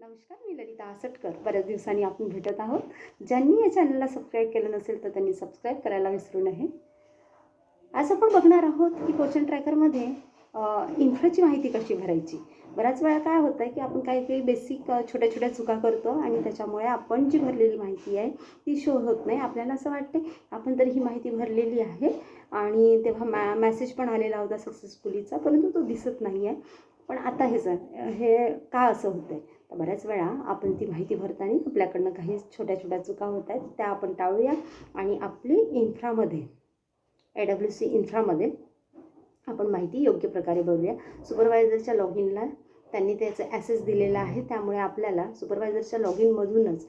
नमस्कार मी ललिता आसटकर. बऱ्याच दिवसांनी आपण भेटत आहोत. ज्यांनी या चॅनलला सबस्क्राईब केलं नसेल तर त्यांनी सबस्क्राईब करायला विसरू नये. आज आपण बघणार आहोत की क्वेश्चन ट्रॅकरमध्ये इन्फ्राची माहिती कशी भरायची? बऱ्याच वेळा काय होतं आहे की आपण काही काही बेसिक छोट्या छोट्या चुका करतो आणि त्याच्यामुळे आपण जी भरलेली माहिती आहे ती शो होत नाही. आपल्याला असं वाटते आपण तर ही माहिती भरलेली आहे आणि तेव्हा मॅ मॅसेज पण आलेला होता सक्सेसफुलीचा परंतु तो दिसत नाही आहे पण आता हे जर हे का असं होतं आहे तर बऱ्याच वेळा आपण ती माहिती भरताना आपल्याकडनं काही छोट्या छोट्या चुका होत आहेत त्या आपण टाळूया. आणि आपली इन्फ्रामध्ये ए डब्ल्यू सी इन्फ्रामध्ये आपण माहिती योग्य प्रकारे भरूया. सुपरवायझरच्या लॉग इनला त्यांनी त्याचं ॲसेस दिलेला आहे. त्यामुळे आपल्याला सुपरवायझरच्या लॉग इनमधूनच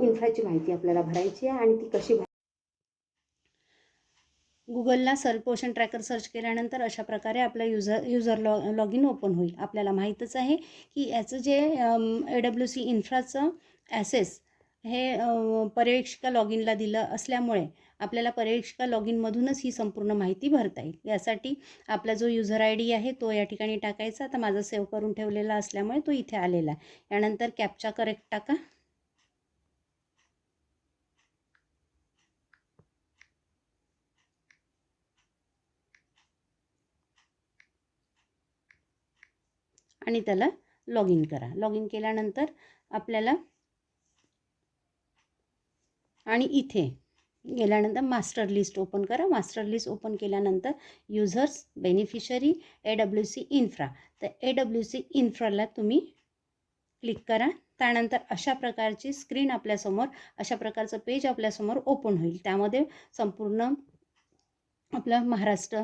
इन्फ्राची माहिती आपल्याला भरायची आहे आणि ती कशी भर गुगलला सर्च पोषण ट्रॅकर सर्च केल्यानंतर अशा प्रकारे आपलं user user law log in open होईल. आपल्याला माहीतच आहे की याचं जे ए डब्ल्यू सी इन्फ्राचं ॲसेस हे पर्यवेक्षिका लॉग इनला दिलं असल्यामुळे आपल्याला पर्यवेक्षिका लॉग इनमधूनच ही संपूर्ण माहिती भरता येईल. यासाठी आपला जो युजर आय डी आहे तो या ठिकाणी टाकायचा. आता माझा सेव्ह करून ठेवलेला असल्यामुळे तो इथे आलेला आहे. यानंतर कॅपचा करेक्ट टाका. आणि त्याला लॉग इन करा. लॉग इन केल्यानंतर आपल्याला आणि इथे गेल्यानंतर मास्टर लिस्ट ओपन करा. मास्टर लिस्ट ओपन केल्यानंतर users beneficiary A W C infra तर ए डब्ल्यू सी इन्फ्राला तुम्ही क्लिक करा. त्यानंतर अशा प्रकारची स्क्रीन आपल्यासमोर अशा प्रकारचं पेज आपल्यासमोर ओपन होईल. त्यामध्ये संपूर्ण आपलं महाराष्ट्र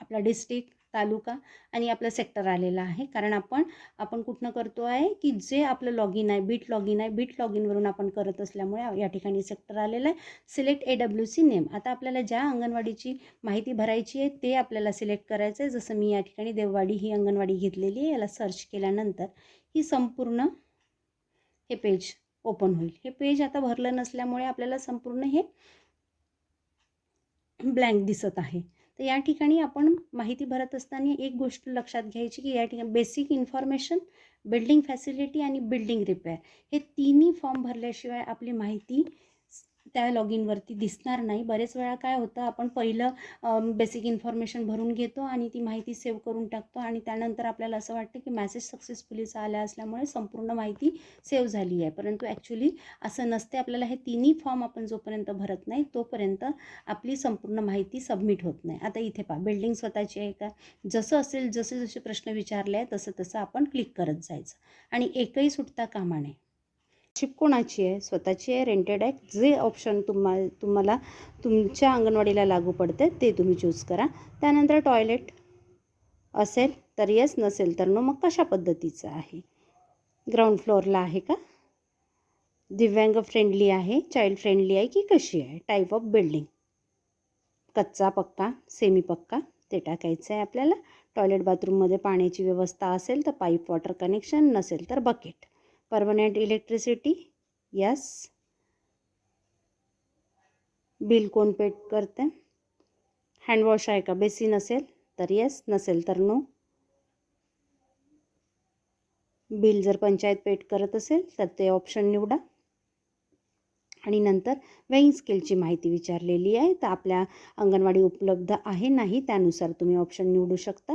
आपला डिस्ट्रिक्ट तालुका आणि आपलं सेक्टर आलेलं आहे. कारण आपण आपण कुठनं करतो आहे की जे आपलं लॉग इन आहे बीट लॉग इन आहे बीट लॉग इनवरून आपण करत असल्यामुळे या ठिकाणी सेक्टर आलेलं आहे. Select A W C name आता आपल्याला ज्या अंगणवाडीची माहिती भरायची आहे ते आपल्याला सिलेक्ट करायचं आहे जसं मी या ठिकाणी देववाडी ही अंगणवाडी घेतलेली आहे याला सर्च केल्यानंतर ही संपूर्ण हे पेज ओपन होईल. हे पेज आता भरलं नसल्यामुळे आपल्याला संपूर्ण हे ब्लँक दिसत आहे. तर या ठिकाणी आपण माहिती भरत असताना एक गोष्ट लक्षात घ्यायची की या ठिकाणी बेसिक इन्फॉर्मेशन बिल्डिंग फॅसिलिटी आणि बिल्डिंग रिपेअर हे तिन्ही फॉर्म भरल्याशिवाय आपली माहिती त्या लॉग इनवरती दिसणार नाही. बरेच वेळा काय होतं आपण पहिलं बेसिक इन्फॉर्मेशन भरून घेतो आणि ती माहिती सेव्ह करून टाकतो आणि त्यानंतर आपल्याला असं वाटतं की मॅसेज सक्सेसफुलीचा आला असल्यामुळे संपूर्ण माहिती सेव्ह झाली आहे. परंतु ॲक्च्युली असं नसते. आपल्याला हे तिन्ही फॉर्म आपण जोपर्यंत भरत नाही तोपर्यंत आपली संपूर्ण माहिती सबमिट होत नाही. आता इथे पहा बिल्डिंग स्वतःची आहे का? जसं असेल जसे जसे प्रश्न विचारले आहे तसं तसं आपण क्लिक करत जायचं. आणि एकही सुटता कामा नये. शिप कोणाची आहे? स्वतःची आहे रेंटेड आहे? जे ऑप्शन तुम्हा तुम्हाला तुमच्या अंगणवाडीला लागू पडते ते तुम्ही चूज करा. त्यानंतर टॉयलेट असेल तर येस नसेल तर नो मग कशा पद्धतीचं आहे? ग्राउंड फ्लोअरला आहे का? दिव्यांग फ्रेंडली आहे चाइल्ड फ्रेंडली आहे की कशी आहे? टाईप ऑफ बिल्डिंग कच्चा पक्का सेमी पक्का ते टाकायचं आहे आपल्याला टॉयलेट बाथरूममध्ये पाण्याची व्यवस्था असेल तर पाईप वॉटर कनेक्शन नसेल तर bucket permanent electricity yes bill कोण पेड करते? हँडवॉश आहे का? बेसिन असेल तर येस नसेल तर नो बिल जर पंचायत पेड करत असेल तर ते ऑप्शन निवडा. आणि नंतर वेईंग स्केलची माहिती विचारलेली आहे तर आपल्या अंगणवाडी उपलब्ध आहे नाही त्यानुसार तुम्ही ऑप्शन निवडू शकता.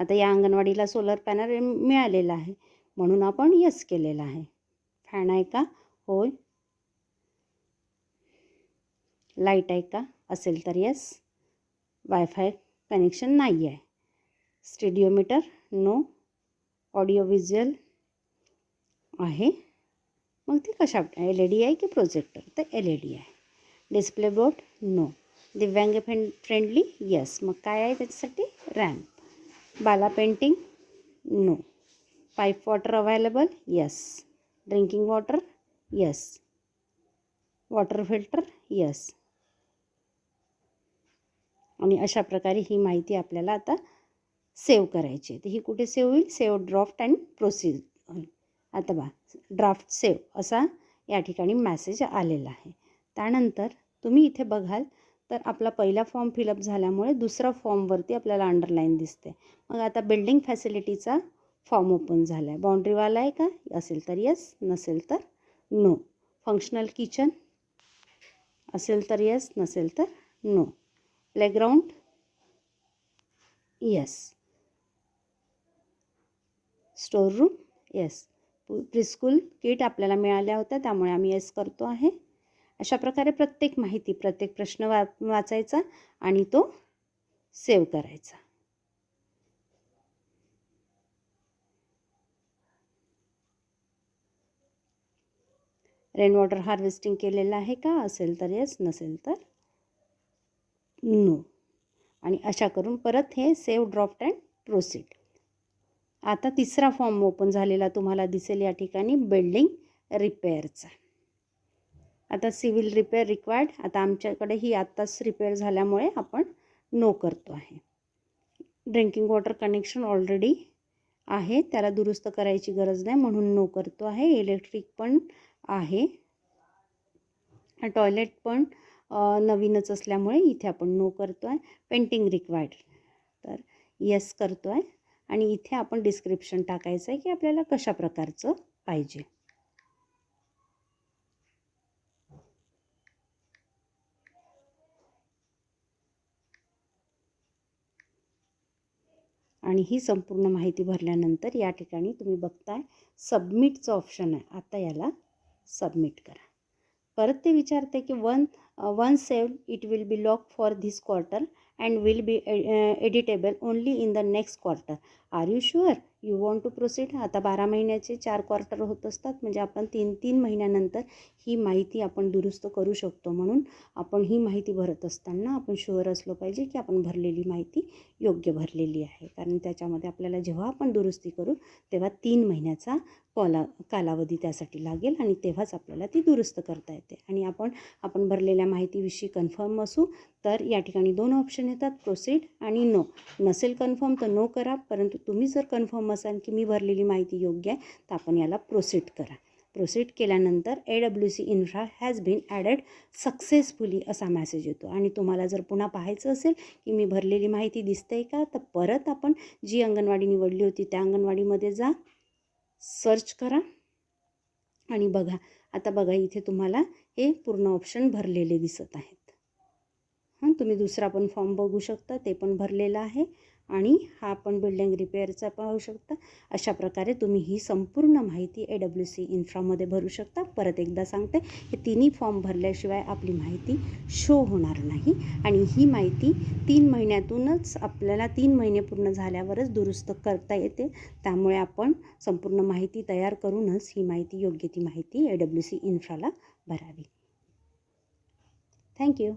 आता या अंगणवाडीला सोलर पॅनल मिळालेला आहे. म्हणून आपण यस केलेला आहे. फॅन आहे का? होय. लाइट आहे का? असेल तर यस वायफाय कनेक्शन नाही आहे. स्टेडिओमीटर नो ऑडिओ व्हिज्युअल आहे. मग ते कशा एल ई डी आहे की प्रोजेक्टर तर एल ई डी आहे. डिस्प्ले बोर्ड नो दिव्यांग फ्रेंड फ्रेंडली यस मग काय आहे त्याच्यासाठी? Ramp BaLA painting no. Pipe water available yes. Drinking water yes. Water filter yes. आणि अशा प्रकारे ही माहिती आपल्याला आता सेव्ह करायची आहे. तर ही कुठे सेव्ह होईल? सेव्ह ड्राफ्ट अँड प्रोसिज होईल आता बा ड्राफ्ट सेव्ह असा या ठिकाणी मॅसेज आलेला आहे. त्यानंतर तुम्ही इथे बघाल तर आपला पहिला फॉर्म फिलअप झाल्यामुळे दुसरा फॉर्मवरती आपल्याला अंडरलाईन दिसते मग आता बिल्डिंग फॅसिलिटीचा फॉर्म ओपन झाला आहे बाउंड्रीवाला आहे का? असेल तर येस नसेल तर नो फंक्शनल किचन असेल तर येस नसेल तर no playground yes store room yes preschool kit आपल्याला मिळाल्या होत्या त्यामुळे आम्ही येस करतो आहे. अशा प्रकारे प्रत्येक माहिती प्रत्येक प्रश्न वा वाचायचा आणि तो सेव्ह करायचा. रेन वॉटर हार्वेस्टिंग केलेलं आहे का? असेल तर येस नसेल तर नो आणि अशा करून परत हे सेव्ह ड्रॉफ्ट अँड प्रोसीड आता तिसरा फॉर्म ओपन झालेला तुम्हाला दिसेल या ठिकाणी बिल्डिंग रिपेअरचा आता सिव्हिल रिपेअर रिक्वायर्ड आता आमच्याकडे ही आत्ताच रिपेअर झाल्यामुळे आपण नो करतो आहे. ड्रिंकिंग वॉटर कनेक्शन ऑलरेडी आहे. त्याला दुरुस्त करायची गरज नाही म्हणून नो करतो आहे. इलेक्ट्रिक पण आहे. टॉयलेट पण नवीनच असल्यामुळे इथे आपण नो करतो आहे. पेंटिंग रिक्वायर्ड तर येस करतो आहे. आणि इथे आपण डिस्क्रिप्शन टाकायचं आहे की आपल्याला कशा प्रकारचं पाहिजे. आणि ही संपूर्ण माहिती भरल्यानंतर या ठिकाणी तुम्ही बघताय सबमिटचं ऑप्शन आहे. आता याला सबमिट करा. परत ते विचारते की one one save it will be lock for this quarter and will be editable only in the next quarter are you sure you want to proceed आता बारा महिन्याचे चार क्वार्टर होत असतात. म्हणजे आपण तीन तीन महिन्यानंतर ही माहिती आपण दुरुस्त करू शकतो. म्हणून आपण ही माहिती भरत असताना आपण शुअर असलो पाहिजे की आपण भरलेली माहिती योग्य भरलेली आहे. कारण त्याच्यामध्ये आपल्याला जेव्हा आपण दुरुस्ती करू तेव्हा तीन महिन्याचा कॉला कालावधी त्यासाठी लागेल आणि तेव्हाच आपल्याला ती दुरुस्त करता येते. आणि आपण आपण भरलेल्या माहितीविषयी कन्फर्म असू तर या ठिकाणी दोन ऑप्शन येतात. प्रोसीड आणि नो नसेल कन्फर्म तर नो करा. परंतु तुम्ही जर कन्फर्म असाल की मी भरलेली माहिती योग्य आहे तर आपण याला प्रोसीड करा. प्रोसीड केल्यानंतर A W C infra has been added successfully असा मॅसेज येतो. आणि तुम्हाला जर पुन्हा पाहायचं असेल की मी भरलेली माहिती दिसते का तर परत आपण जी अंगणवाडी निवडली होती त्या अंगणवाडीमध्ये जा सर्च करा आणि बघा. आता बघा इथे तुम्हाला हे पूर्ण ऑप्शन भरलेले दिसत आहेत. तुम्ही दुसरा पण फॉर्म बघू शकता ते पण भरलेलं आहे. आणि हा पण बिल्डिंग रिपेअरचा पाहू शकता. अशा प्रकारे तुम्ही ही संपूर्ण माहिती ए डब्ल्यू सी इन्फ्रामध्ये भरू शकता. परत एकदा सांगते हे तिन्ही फॉर्म भरल्याशिवाय आपली माहिती शो होणार नाही. आणि ही माहिती तीन महिन्यातूनच आपल्याला तीन महिने पूर्ण झाल्यावरच दुरुस्त करता येते. त्यामुळे आपण संपूर्ण माहिती तयार करूनच ही माहिती योग्य ती माहिती ए डब्ल्यू सी इन्फ्राला भरावी. थँक्यू